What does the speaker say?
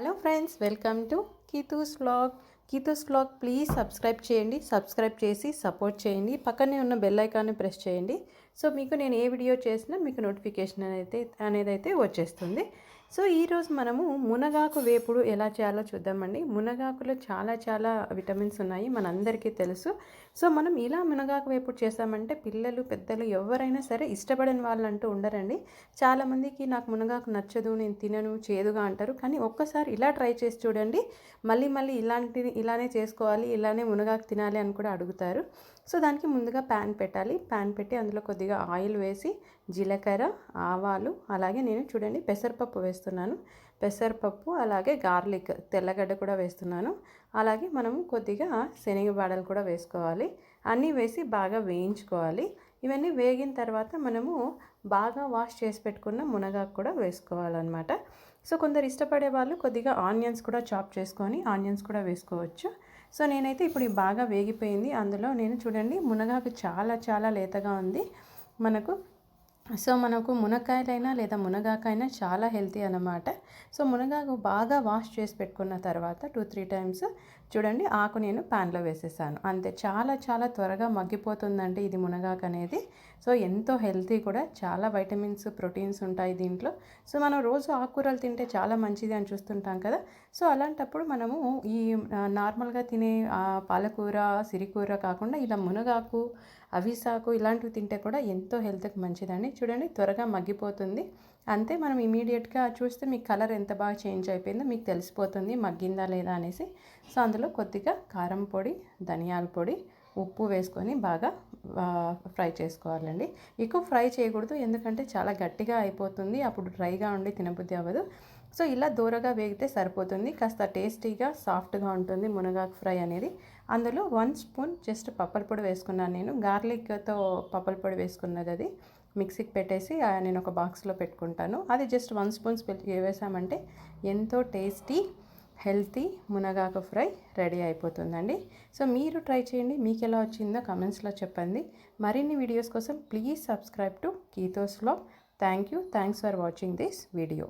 Hello friends welcome to Keethu's vlog Keethu's vlog please subscribe చేయండి. Subscribe చేసి support చేయండి. పక్కనే ఉన్న బెల్ ఐకాన్ని ప్రెస్ చేయండి. సో మీకు నేను ఏ వీడియో చేసినా మీకు నోటిఫికేషన్ అనేది అనేది అయితే వచ్చేస్తుంది. సో ఈరోజు మనము మునగాకు వేపుడు ఎలా చేయాలో చూద్దామండి. మునగాకులో చాలా చాలా విటమిన్స్ ఉన్నాయి మనందరికీ తెలుసు. సో మనం ఇలా మునగాకు వేపుడు చేస్తామంటే పిల్లలు పెద్దలు ఎవరైనా సరే ఇష్టపడని వాళ్ళు అంటూ ఉండరండి చాలామందికి నాకు మునగాకు నచ్చదు నేను తినను చేదుగా అంటారు. కానీ ఒక్కసారి ఇలా ట్రై చేసి చూడండి. మళ్ళీ మళ్ళీ ఇలాంటి ఇలానే చేసుకోవాలి ఇలానే మునగాకు తినాలి అని కూడా అడుగుతారు. సో దానికి ముందుగా ప్యాన్ పెట్టాలి. ప్యాన్ పెట్టి అందులో కొద్దిగా ఆయిల్ వేసి జీలకర్ర ఆవాలు అలాగే నేను చూడండి పెసరపప్పు వేస్తున్నాను. పెసరపప్పు అలాగే గార్లిక్ తెల్లగడ్డ కూడా వేస్తున్నాను. అలాగే మనము కొద్దిగా శనగబాడలు కూడా వేసుకోవాలి. అన్నీ వేసి బాగా వేయించుకోవాలి. ఇవన్నీ వేగిన తర్వాత మనము బాగా వాష్ చేసి పెట్టుకున్న మునగాకు కూడా వేసుకోవాలన్నమాట. సో కొందరు ఇష్టపడే వాళ్ళు కొద్దిగా ఆనియన్స్ కూడా చాప్ చేసుకొని ఆనియన్స్ కూడా వేసుకోవచ్చు. సో నేనైతే ఇప్పుడు బాగా వేగిపోయింది. అందులో నేను చూడండి మునగాకు చాలా చాలా లేతగా ఉంది. మనకు సో మనకు మునక్కాయలైనా లేదా మునగాకైనా చాలా హెల్తీ అనమాట సో మునగాకు బాగా వాష్ చేసి పెట్టుకున్న తర్వాత టూ త్రీ టైమ్స్ చూడండి ఆకు నేను ప్యాన్లో వేసేసాను. అంతే చాలా చాలా త్వరగా మగ్గిపోతుందండి ఇది మునగాకు అనేది. సో ఎంతో హెల్తీ కూడా చాలా వైటమిన్స్ ప్రోటీన్స్ ఉంటాయి దీంట్లో. సో మనం రోజు ఆకుకూరలు తింటే చాలా మంచిది అని చూస్తుంటాం కదా. సో అలాంటప్పుడు మనము ఈ నార్మల్గా తినే పాలకూర సిరికూర కాకుండా ఇలా మునగాకు అవిసాకు ఇలాంటివి తింటే కూడా ఎంతో హెల్త్కి మంచిదండి. చూడండి త్వరగా మగ్గిపోతుంది. అంతే మనం ఇమీడియట్గా చూస్తే మీకు కలర్ ఎంత బాగా చేంజ్ అయిపోయిందో మీకు తెలిసిపోతుంది మగ్గిందా లేదా అనేసి. సో అందులో కొద్దిగా కారం పొడి ధనియాల పొడి ఉప్పు వేసుకొని బాగా ఫ్రై చేసుకోవాలండి. ఎక్కువ ఫ్రై చేయకూడదు ఎందుకంటే చాలా గట్టిగా అయిపోతుంది అప్పుడు డ్రైగా ఉండి తినబుద్ధి అవ్వదు. సో ఇలా దూరగా వేగితే సరిపోతుంది. కాస్త టేస్టీగా సాఫ్ట్గా ఉంటుంది మునగాకు ఫ్రై అనేది. అందులో వన్ స్పూన్ జస్ట్ పప్పల పొడి వేసుకున్నాను నేను. గార్లిక్తో పప్పల పొడి వేసుకున్నది అది. మిక్సీకి పెట్టేసి నేను ఒక బాక్స్లో పెట్టుకుంటాను. అది జస్ట్ వన్ స్పూన్స్ వేసామంటే ఎంతో టేస్టీ హెల్తీ మునగాకు ఫ్రై రెడీ అయిపోతుందండి. సో మీరు ట్రై చేయండి. మీకు ఎలా వచ్చిందో కమెంట్స్లో చెప్పండి. మరిన్ని వీడియోస్ కోసం please subscribe to కీతోస్లో thank you thanks for watching this video.